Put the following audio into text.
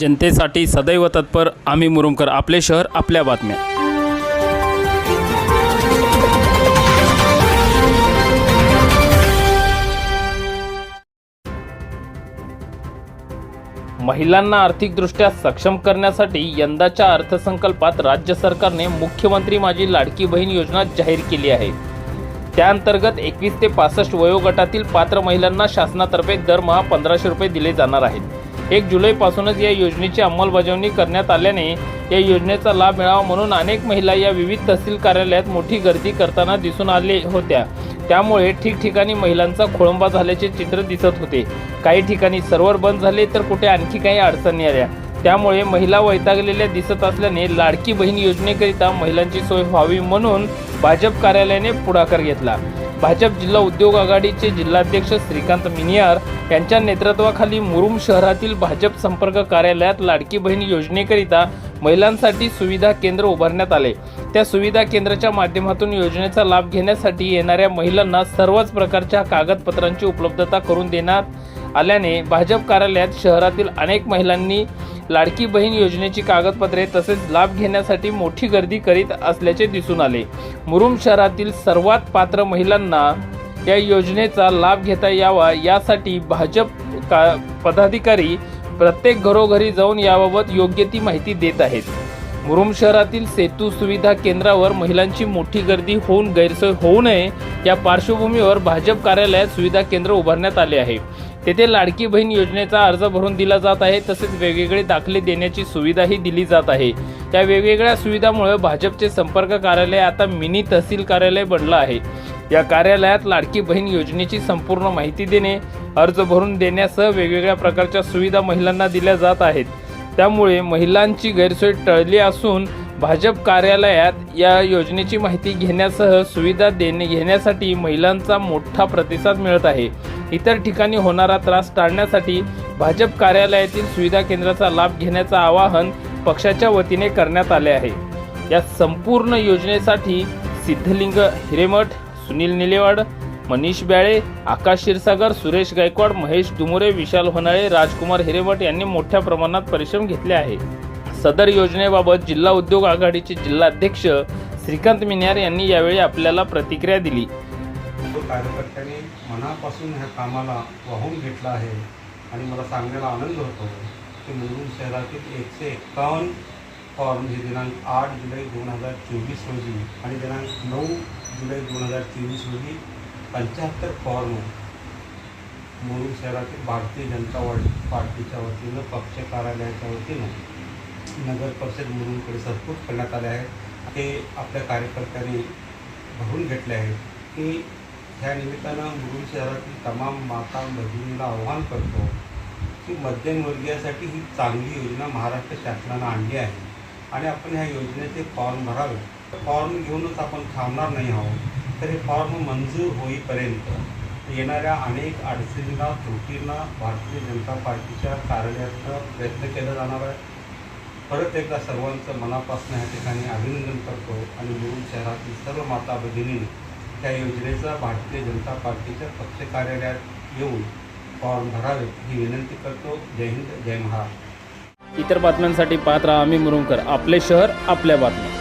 जनतेसाठी सदैव तत्पर आम्ही मुरुमकर आपले शहर आपल्या बातम्या. महिलांना आर्थिकदृष्ट्या सक्षम करण्यासाठी यंदाच्या अर्थसंकल्पात राज्य सरकारने मुख्यमंत्री माझी लाडकी बहीण योजना जाहीर केली आहे. त्याअंतर्गत एकवीस ते पासष्ट वयोगटातील पात्र महिलांना शासनातर्फे दरमहा पंधराशे रुपये दिले जाणार आहेत. एक जुलैपासूनच या योजनेची अंमलबजावणी करण्यात आल्याने या योजनेचा लाभ मिळावा म्हणून अनेक महिला या विविध तहसील कार्यालयात मोठी गर्दी करताना दिसून आले होत्या. त्यामुळे ठिकठिकाणी महिलांचा खोळंबा झाल्याचे चित्र दिसत होते. काही ठिकाणी सर्व्हर बंद झाले तर कुठे आणखी काही अडचणी आल्या. त्यामुळे महिला वैतागलेल्या दिसत असल्याने लाडकी बहीण योजनेकरिता महिलांची सोय व्हावी म्हणून भाजप कार्यालयाने पुढाकार घेतला. भाजप जिल्हा उद्योग आघाडीचे जिल्हाध्यक्ष श्रीकांत मिनियार यांच्या नेतृत्वाखाली मुरुम शहरातील भाजप संपर्क कार्यालयात लाडकी बहीण योजनेकरिता महिलांसाठी सुविधा केंद्र उभारण्यात आले. त्या सुविधा केंद्राच्या माध्यमातून योजनेचा लाभ घेण्यासाठी येणाऱ्या महिलांना सर्वच प्रकारच्या कागदपत्रांची उपलब्धता करून देण्यात आल्याने भाजप कार्यालयात शहरातील अनेक महिलांनी लाडकी बहीण योजनेची कागदपत्रे तसेच लाभ घेण्यासाठी मोठी गर्दी करीत असल्याचे दिसून आले. मुरुम शहरातील सर्वात पात्र महिलांना या योजनेचा लाभ घेता यावा यासाठी भाजप का पदाधिकारी प्रत्येक घरोघरी जाऊन याबाबत योग्य ती माहिती देत आहेत. मुरुम शहरातील सेतू सुविधा केंद्रावर महिलांची मोठी गर्दी होऊन गैरसोय होऊ नये या पार्श्वभूमीवर भाजप कार्यालयात सुविधा केंद्र उभारण्यात आले आहे. तेथे लाडकी बहीण योजनेचा अर्ज भरून दिला जात आहे तसेच वेगवेगळे दाखले देण्याची सुविधाही दिली जात आहे. त्या वेगवेगळ्या सुविधामुळे भाजपचे संपर्क कार्यालय आता मिनी तहसील कार्यालय बनलं आहे. या कार्यालयात लाडकी बहीण योजनेची संपूर्ण माहिती देणे अर्ज भरून देण्यासह वेगवेगळ्या प्रकारच्या सुविधा महिलांना दिल्या जात आहेत. त्यामुळे महिलांची गैरसोय टळली असून भाजप कार्यालयात या योजनेची माहिती घेण्यासह सुविधा देणे घेण्यासाठी महिलांचा मोठा प्रतिसाद मिळत आहे. इतर ठिकाणी होणारा त्रास टाळण्यासाठी भाजप कार्यालयातील सुविधा केंद्राचा लाभ घेण्याचं आवाहन पक्षाच्या वतीने करण्यात आले आहे. या संपूर्ण योजनेसाठी सिद्धलिंग हिरेमठ सुनील निलेवाड मनीष ब्याळे आकाश क्षीरसागर सुरेश गायकवाड महेश डुमुरे विशाल होनाळे राजकुमार हिरेमठ यांनी मोठ्या प्रमाणात परिश्रम घेतले आहे. सदर योजनेबाबत जिल्हा उद्योग आघाडीचे जिल्हाध्यक्ष श्रीकांत मिन्यार यांनी यावेळी आपल्याला प्रतिक्रिया दिली. तो कार्यकर्त्यांनी मनापासून ह्या कामाला वाहून घेतला आहे आणि मला सांगण्याला आनंद होतो की मुरुम शहरातील एकशे एक्कावन्न फॉर्म हे दिनांक आठ जुलै दोन हजार चोवीस रोजी आणि दिनांक नऊ जुलै दोन हजार चोवीस रोजी पंच्याहत्तर फॉर्म मुरुम शहरातील भारतीय जनता वा- पार्टीच्या वतीनं पक्ष कार्यालयाच्या वतीनं नगर परिषद मुरुमकडे सरपूट करण्यात आले आहे ते आपल्या कार्यकर्त्यांनी भरून घेतले आहे की ह्या निमित्तानं मुरुड शहरातील तमाम माता भगिनीला आव्हान करतो की मध्यमवर्गीयासाठी ही चांगली योजना महाराष्ट्र शासनानं आणली आहे. आणि आपण ह्या योजनेचे फॉर्म भरावे. फॉर्म घेऊनच आपण थांबणार नाही आहोत. तर हे फॉर्म मंजूर होईपर्यंत येणाऱ्या अनेक अडचणींना त्रुटींना भारतीय जनता पार्टीच्या कार्यालयात प्रयत्न केला जाणार आहे. परत एकदा सर्वांचं मनापासून या ठिकाणी अभिनंदन करतो आणि मुरुड शहरातील सर्व माता भगिनी त्या योजनेचा भारतीय जनता पार्टीच्या पक्ष कार्यालयात येऊन फॉर्म भरावे ही विनंती करतो. जय हिंद जय महाराष्ट्र. इतर बातम्यांसाठी पाहत राहा आम्ही मुरुमकर आपले शहर आपल्या बातम्या.